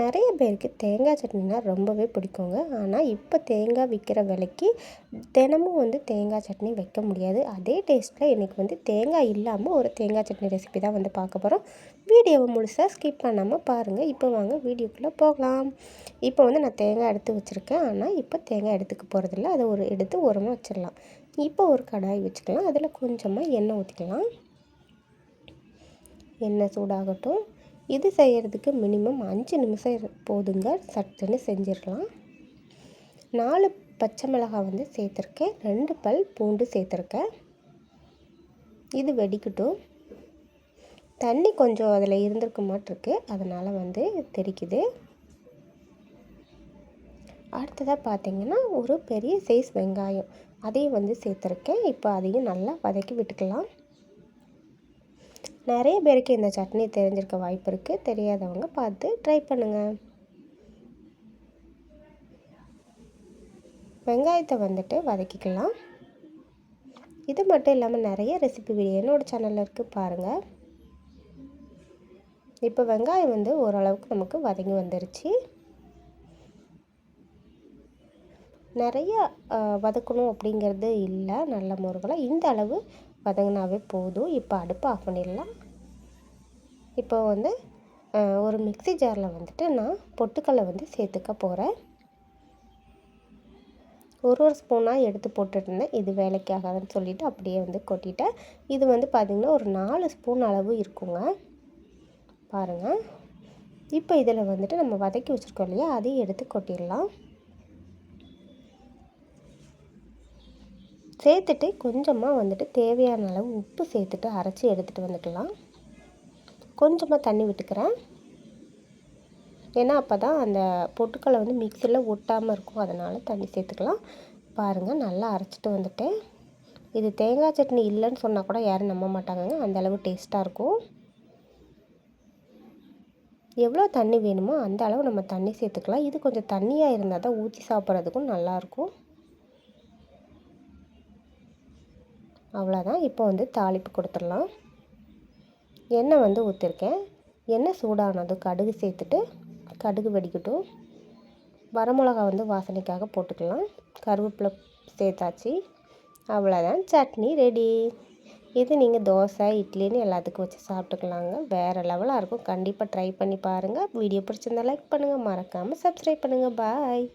நிறைய பேருக்கு தேங்காய் சட்னினா ரொம்பவே பிடிக்குங்க. ஆனால் இப்போ தேங்காய் விற்கிற விலைக்கு தினமும் வந்து தேங்காய் சட்னி வைக்க முடியாது. அதே டேஸ்ட்டில் இன்றைக்கி வந்து தேங்காய் இல்லாமல் ஒரு தேங்காய் சட்னி ரெசிபி தான் வந்து பார்க்க போகிறோம் வீடியோவை முழுசாக ஸ்கிப் பண்ணாமல் பாருங்கள் இப்போ வாங்க வீடியோக்குள்ளே போகலாம். இப்போ வந்து நான் தேங்காய் எடுத்து வச்சுருக்கேன். ஆனால் இப்போ தேங்காய் எடுத்துக்க போகிறதில்ல அதை ஒரு எடுத்து உரமாக வச்சிடலாம். இப்போ ஒரு கடாய் வச்சுக்கலாம். அதில் கொஞ்சமாக எண்ணெய் ஊற்றிக்கலாம் எண்ணெய் சூடாகட்டும். இது செய்கிறதுக்கு மினிமம் அஞ்சு நிமிஷம் போதுங்க. சட்டுன்னு செஞ்சிடலாம். நாலு பச்சை மிளகாய் வந்து சேர்த்துருக்கேன். ரெண்டு பல் பூண்டு சேர்த்துருக்கேன். இது வெடிக்கட்டும். தண்ணி கொஞ்சம் அதில் இருந்திருக்க மாட்டிருக்கு அதனால் வந்து தெரிக்குது. அடுத்ததாக பார்த்திங்கன்னா ஒரு பெரிய சைஸ் வெங்காயம். அதையும் வந்து சேர்த்துருக்கேன். இப்போ அதையும் நல்லா வதக்கி விட்டுக்கலாம். நிறைய பேருக்கு இந்த சட்னி தெரிஞ்சிருக்க வாய்ப்பு இருக்குது தெரியாதவங்க பார்த்து ட்ரை பண்ணுங்கள் வெங்காயத்தை வந்துட்டு வதக்கிக்கலாம். இது மட்டும் இல்லாமல் நிறைய ரெசிபி வீடியோ என்னோடய சேனலில் இருக்குது பாருங்கள் இப்போ வெங்காயம் வந்து ஓரளவுக்கு நமக்கு வதங்கி வந்துருச்சு. நிறைய வதக்கணும் அப்படிங்கிறது இல்லை. நல்ல முருகலாக இந்த அளவு வதங்கினாவே போதும். இப்போ அடுப்பை ஆஃப் பண்ணிடலாம். இப்போ வந்து ஒரு மிக்சி ஜாரில் வந்துட்டு நான் பொட்டுக்கல்லை வந்து சேர்த்துக்க போகிறேன் ஒரு ஒரு ஸ்பூனாக எடுத்து போட்டுருந்தேன் இது வேலைக்கு ஆகாதுன்னு சொல்லிவிட்டு அப்படியே வந்து கொட்டிட்டேன். இது வந்து பார்த்திங்கன்னா ஒரு நாலு ஸ்பூன் அளவு இருக்குங்க. பாருங்கள் இப்போ இதில் வந்துட்டு நம்ம வதக்கி வச்சுருக்கோம் இல்லையா? அதையும் எடுத்து கொட்டிடலாம். சேர்த்துட்டு கொஞ்சமாக வந்துட்டு தேவையான அளவு உப்பு சேர்த்துட்டு அரைச்சி எடுத்துகிட்டு வந்துக்கலாம். கொஞ்சமாக தண்ணி விட்டுக்கிறேன். ஏன்னா அப்போ தான் அந்த பொட்டுக்கடலை வந்து மிக்சியில் ஒட்டாமல் இருக்கும். அதனால் தண்ணி சேர்த்துக்கலாம். பாருங்கள் நல்லா அரைச்சிட்டு வந்துட்டேன். இது தேங்காய் சட்னி இல்லைன்னு சொன்னால் கூட யாரும் நம்ப மாட்டாங்கங்க. அந்தளவு டேஸ்ட்டாக இருக்கும். எவ்வளோ தண்ணி வேணுமோ அந்த அளவு நம்ம தண்ணி சேர்த்துக்கலாம். இது கொஞ்சம் தண்ணியாக இருந்தால் தான் ஊற்றி சாப்பிட்றதுக்கும் நல்லாயிருக்கும் அவ்வளோதான். இப்போ வந்து தாளிப்பு கொடுத்துடலாம். எண்ணெய் வந்து ஊற்றிருக்கேன் எண்ணெய் சூடானதும் கடுகு சேர்த்துட்டு கடுகு வெடிக்கட்டும். வரமிளகா வந்து வாசனைக்காக போட்டுக்கலாம். கருவேப்பிலை சேர்த்தாச்சு. அவ்வளோதான். சட்னி ரெடி. இது நீங்கள் தோசை இட்லின்னு எல்லாத்துக்கும் வச்சு சாப்பிட்டுக்கலாங்க. வேறு லெவலாக இருக்கும். கண்டிப்பாக ட்ரை பண்ணி பாருங்கள் வீடியோ பிடிச்சிருந்தா லைக் பண்ணுங்கள் மறக்காமல் சப்ஸ்கிரைப் பண்ணுங்கள் பாய்